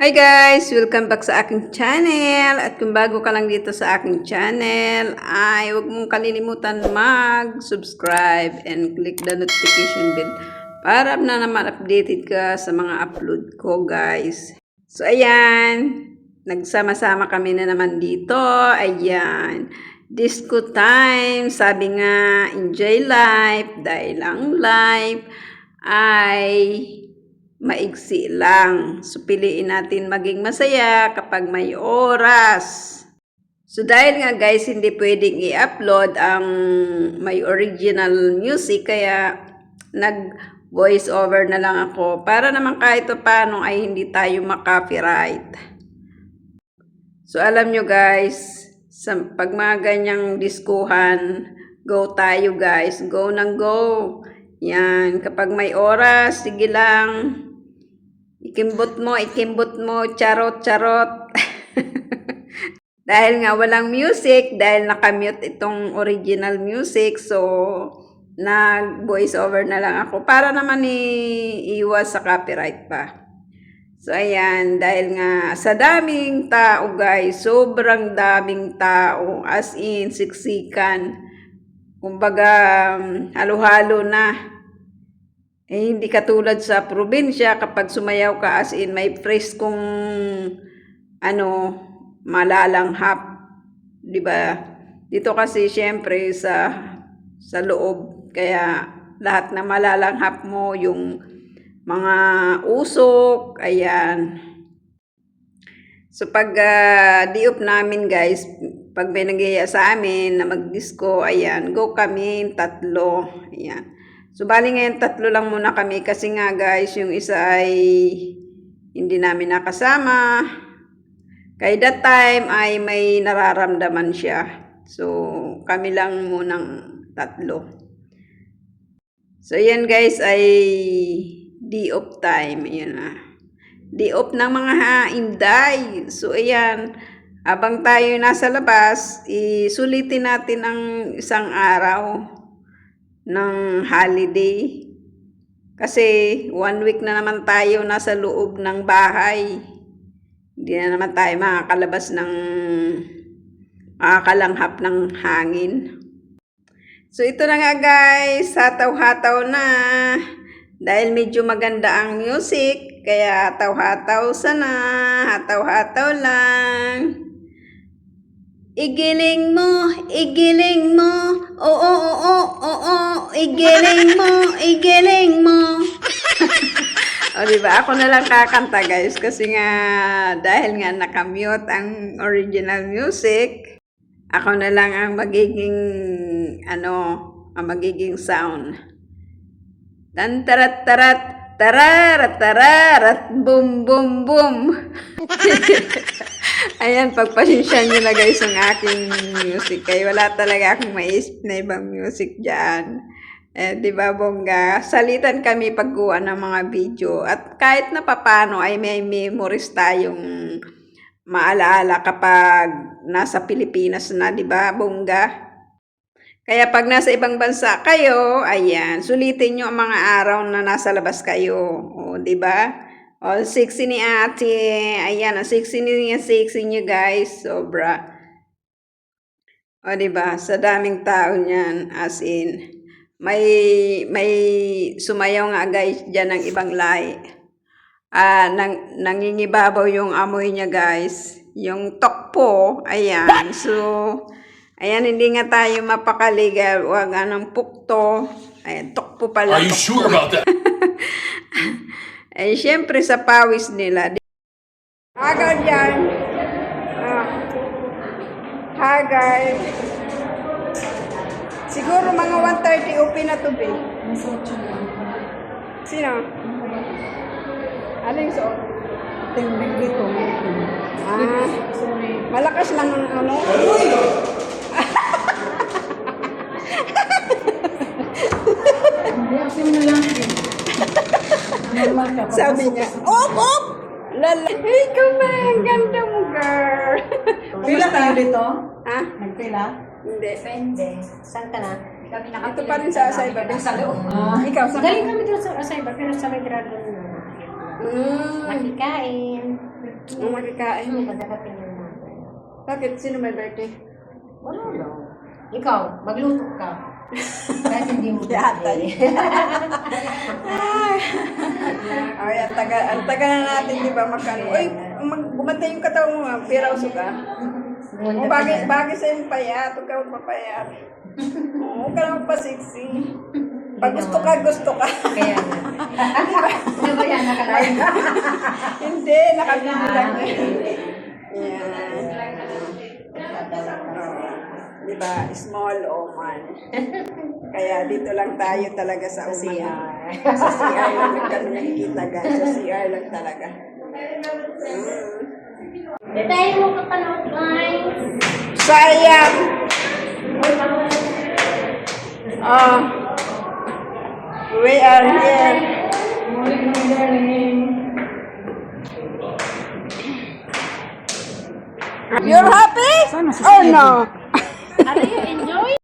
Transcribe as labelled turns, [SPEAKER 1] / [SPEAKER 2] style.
[SPEAKER 1] Hi guys! Welcome back sa aking channel. At kung bago ka lang dito sa aking channel, ay huwag mong kalilimutan mag-subscribe and click the notification bell para na naman updated ka sa mga upload ko guys. So ayan, nagsama-sama kami na naman dito. Ayan, disco time. Sabi nga, enjoy life dahil ang life ay maigsi lang. So, piliin natin maging masaya kapag may oras. So, dahil nga guys, hindi pwedeng i-upload ang may original music, kaya nag voice over na lang ako para naman kahit pa paano ay hindi tayo makopyright. So, alam nyo guys, sa pag mga ganyang diskuhan, go tayo guys. Go nang go. Yan, kapag may oras, sige lang. Ikimbot mo, ikimbot mo, charot, charot. dahil nga walang music, dahil nakamute itong original music, so nag voice over na lang ako para naman iiwas sa copyright pa. So ayan, dahil nga sa daming tao guys, sobrang daming tao, as in siksikan. Kumbaga, halo-halo na. Eh, hindi katulad sa probinsya kapag sumayaw ka as in may preskong ano, malalanghap. ba? Dito kasi syempre sa sa loob kaya lahat na malalanghap mo yung mga usok, ayan. So pag uh, diop namin guys, pag may sa amin na mag-disco, ayan, go kami tatlo. Ayan. So, bali ngayon, tatlo lang muna kami kasi nga guys, yung isa ay hindi namin nakasama. Kaya that time ay may nararamdaman siya. So, kami lang munang tatlo. So, yan guys ay di-off time. Ayan na. Di-off ng mga inday. So, ayan. Habang tayo nasa labas, isulitin natin ang isang araw ng holiday. Kasi one week na naman tayo nasa loob ng bahay. Hindi na naman tayo makakalabas ng makakalanghap ng hangin. So ito na nga guys, hataw-hataw na. Dahil medyo maganda ang music, kaya hataw-hataw sana, hataw-hataw lang. Igiling mo, igiling mo, oo, oo, oo, igiling mo, igiling mo. o, diba? Ako na lang kakanta, guys. Kasi nga, dahil nga nakamute ang original music, ako na lang ang magiging, ano, ang magiging sound. Tan tarat tarat, tararat tararat, boom boom boom. Ayan, pagpasensya nyo na guys ang aking music. Kaya wala talaga akong maisip na ibang music dyan. Eh, di ba, bongga? Salitan kami pagkuha ng mga video. At kahit na papano ay may memories tayong maalaala kapag nasa Pilipinas na, di ba, bongga? Kaya pag nasa ibang bansa kayo, ayan, sulitin nyo ang mga araw na nasa labas kayo. O, di ba? O, sexy ni ate. Ayan, ang sexy niya, sexy niyo guys. Sobra. O, di ba? Sa daming tao niyan, as in. May, may sumayaw nga guys dyan ng ibang lahi. Ah, nang, nangingibabaw yung amoy niya guys. Yung tokpo, ayan. So, ayan, hindi nga tayo mapakaligal. Huwag anong pukto. Ayan, tokpo pala.
[SPEAKER 2] Are you
[SPEAKER 1] tokpo.
[SPEAKER 2] sure about that?
[SPEAKER 1] Eh, syempre sa pawis nila. Agad yan. Ah. Hagay. Siguro 1.30 open na to, babe. Sino? Ano yung suot?
[SPEAKER 3] Tingnan dito.
[SPEAKER 1] Ah, malakas lang ang ano.
[SPEAKER 3] Na.
[SPEAKER 1] Sabi niya, op, op! Lala. Ikaw ba? Ang ganda mo, girl.
[SPEAKER 3] Pila tayo dito?
[SPEAKER 1] Ha?
[SPEAKER 3] Nagpila?
[SPEAKER 1] Hindi.
[SPEAKER 4] Depende. Saan ka na? Kami
[SPEAKER 1] Ito pa rin sa asay ba?
[SPEAKER 4] Sa loob.
[SPEAKER 3] Ah,
[SPEAKER 1] Ikaw, sa
[SPEAKER 4] Galing kami doon sa Asay ba? Pero sa may grado na.
[SPEAKER 1] Mm.
[SPEAKER 4] Nakikain.
[SPEAKER 1] Ang makikain.
[SPEAKER 4] Ano ba dapat yun natin?
[SPEAKER 1] Bakit? Sino may birthday?
[SPEAKER 4] Wala lang. Ikaw, magluto ka. Kahit hindi mo
[SPEAKER 1] Yata. Ay, ang taga, ang taga na natin, di ba, magkano? Uy, mag, bumantay yung katawan mo, piraw ka. O, bagay, bagay sa yung payat, huwag ka magpapayat. Huwag ka na magpasiksi. Pag gusto ka, gusto ka.
[SPEAKER 4] Kaya nga. Ano ba yan? Nakalain ka?
[SPEAKER 1] Hindi, nakabili lang. Yan. Oo. Di ba, small oman. Kaya dito lang tayo talaga sa uman. Sa CR lang kami nakikita guys. Sa CR lang talaga.
[SPEAKER 4] Detayin mo ka pa ng guys.
[SPEAKER 1] Sayang! Oh. We are here. You're happy?
[SPEAKER 3] Sana
[SPEAKER 1] Oh no.
[SPEAKER 4] Are you enjoy?